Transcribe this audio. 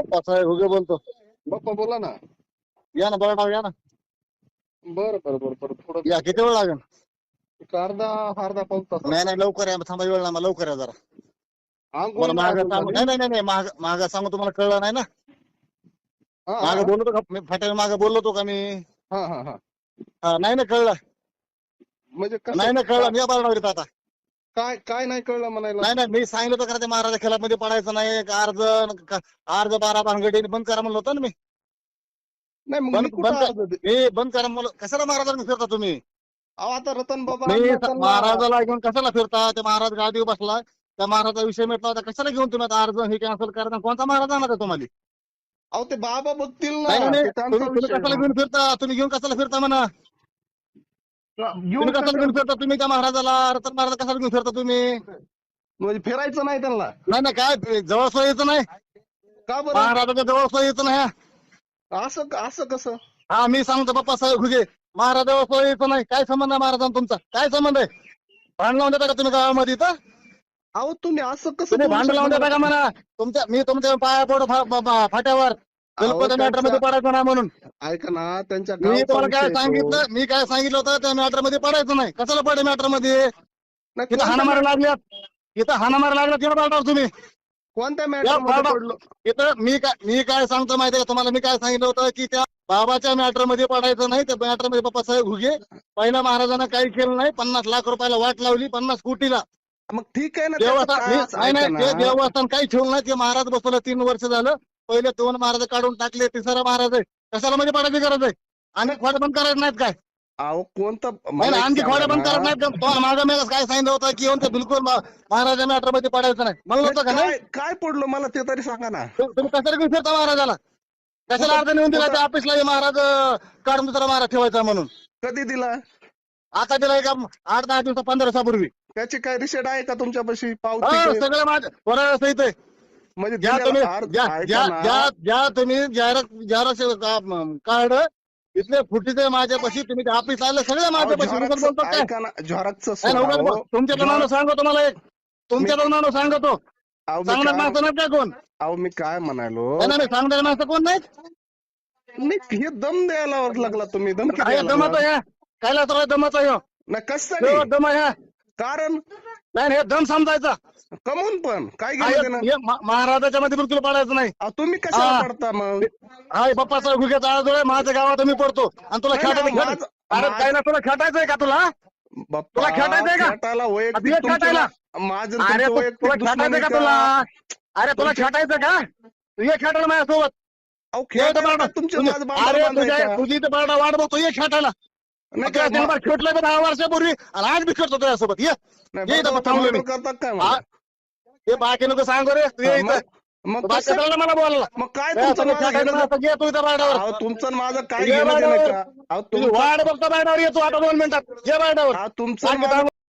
पासाहेब हुगे बोलतो. बाप्पा बोला ना. या ना बरं या ना. बरं बरं बरं बरं थोडं या किती वेळ लागेल? एक अर्धा अर्धा पाऊस तास नाही नाही लवकर या थांबा वेळ ना लवकर या जरा. अंघोळ मला माग नाही सांगू नाही नाही नाही, नाही माग माग सांगू तुम्हाला कळलं नाही ना? हा, माग बोललो का? मी माग बोललो होतो का मी? हा हा हा. हा, नाही ना कळलं. म्हणजे कसं नाही ना कळलं मी बरणार येतो आता काय काय नाही कळलं म्हणायला? नाही नाही मी सांगितलं होतं का ते महाराजा खेळामध्ये पडायचं नाही अर्ज का- अर्ज बारा भानगडी बंद करा म्हणलं होतं ना मी. नाही मग बंद- कुठं बंद- अर्ज दे- मी बंद करा म्हणलं कशाला महाराजांना फिरता तुम्ही? अहो, आता रतन बाबा मी अण्णा त्यांना- महाराजाला घेऊन कशाला फिरता? ते महाराज गादीवर बसला त्या महाराजा विषय मिटला होता कशाला घेऊन तुम्ही आता अर्ज हे कॅन्सल करा कोणता महाराज आणला तुम्हाला? अहो ते बाबा बघतील नाही ना नाही ते त्यांचा तुम्ही तुम्ही विषय कशाला. घेऊन फिरता? तुम्ही घेऊन कशाला फिरता म्हणा? तुम्ही कशाला कसं- घेऊन फिरता? तुम्ही त्या महाराजाला? रतन महाराज कशाला घेऊन फिरता तुम्ही? म्हणजे फिरायचं नाही त्यांना. नाही नाही काय? जवळ सोय यायचं नाही? का बरं? महाराजाच्या जवळ सोय यायचं नाही. असं असं कसं? हा मी सांगतो बाप्पा साहेब घुगे. महाराज जवळ सोय यायचं नाही. काय संबंध आहे महाराजांचा तुमचा? काय संबंध आहे? भांड लावून देता का तुम्ही गावामध्ये इथं? अहो तुम्ही असं कसं तुम्ही बोलू भांड लावून शकता? देता का म्हणा तुमच्या मी तुमच्या पाया पडू फा- फा- फा- फाट्यावर गणपती मॅटरमध्ये पडायचं नाही म्हणून. ऐका ना त्यांच्या मी तुम्हाला काय. सांगितलं मी काय सांगितलं होतं त्या मॅटरमध्ये पडायचं नाही. कशाला पडे मॅटरमध्ये इथं कोणत्या हाणामारी लागल्यात. इथं हाणामारी लागल्यात तिकडे पाठवा तुम्ही. कोणत्या मॅटर इथं मी काय मी काय सांगतो माहितीये का? तुम्हाला मी काय सांगितलं होतं की त्या बाबाच्या मॅटरमध्ये पडायचं नाही. त्या मॅटरमध्ये पप्पा साहेब घुगे पहिल्या महाराजांना काही केलं नाही. पन्नास लाख रुपयाला वाट लावली पन्नास कोटीला. मग ठीक आहे ना देवस्थान नाही ते. देवस्थान काही ठेवलं नाही. ते महाराज बसवलं तीन वर्ष झालं. पहिले दोन महाराज काढून टाकले तिसरा महाराज आहे. कशाला मध्ये पडायची गरज आहे आणि खोड बंद करायचं नाहीत काय? अहो कोणतं मला एक आणखी खोड्या बंद. करत नाहीत का? तुम्हाला काय सांगितलं होतं की येऊन ते बिलकुल मा- महाराजा मॅटरमध्ये पडायचं नाही. म्हणलं होतं का काय काय पडलो मला ते तरी सांगा ना. तु- तुम्ही कशाला घेऊन फिरता महाराजाला? कशाला अर्ज नेऊन दिला त्या ऑफिसला हे महाराज अं, काढून दुसरा महाराज ठेवायचा म्हणून? कधी दिला? आता दिला एका आठ दहा दिवसा पंधरा दिवसापूर्वी. त्याची काय रिसेट आहे का तुमच्यापाशी? हो पावती? सगळं माझं बरं सहित आहे. म्हणजे ज्या दिलेला तुम्ही अर्ज- ज्या ऐका ज्या ना. ज्या ज्या तुम्ही जाहिरात कार्ड इथले फुटीचे माझ्यापाशी तुम्ही ऑफिस आले सगळे माझ्यापाशी उगाच काय ऐका ना झेरॉक्सचं नाही, सोडा, उगाच. बोल- तुमच्या तोंडानं सांगतो तुम्हाला एक. तुमच्या तोंडानं सांगतो. अहो, मी सांगणार काय- माणसं नाही का कोण? अहो मी काय म्हणालो? नाही, नाही, सांगणारे माणसं कोण नाही हे दम द्यायला लागला तुम्ही दम किती काय द्यायला दमाचं लागला? या कायला तर दमाचं ह्यो नाही कशासाठी ह्यो दम ह्या कारण नाही नाही, हे दम समजायचा. कमवून पण. काय हे- मा- महाराजाच्या मध्ये बिलकुल पडायचं नाही. तुम्ही कशाला हा. पडता मग? हा हे बाप्पाचा गुग्याचा आहे माझ्या गावात मी पडतो. आणि तुला नाही, खेटायचं नाही, माझं- अरे माझं- काय ना तुला खेटायचंय का तुला? बाप्पा, तुला खेटायचंय का? खेटायला वैयक्तिक अभिया तुमच्या- खेटायला? माझं अरे तुमचं तू- वैयक्तिक तुला दुश्मनी का का? तुला? अरे तुला खेटायचं का? तू ये खेटायला माझ्यासोबत. अहो, खेटायला माझं बांधव अरे बांधायचं? तुझ्या तुझी इथं बाळा वाट बघतो. ये खेटायला खेटलंय दहा वर्षापूर्वी? आणि आज बी खेळतो तुझ्यासोबत ये. ये इथं थांबलो मी. करतात काय? मला? हे बाकी नको सांगू रे. तू ये इथं. मग- बाकी कसं- मला बोलायला. मग काय तुमचं माझं घेणं- ये तू इथं अहो, तुमचं आणि माझं काय ये घेणं देणं बाळावर. का? अहो तुझी तुमचं वाट बघतो बाळावर येतो आता दोन मिनिटात. ये अहो, तुमचं बाकी आणि माझं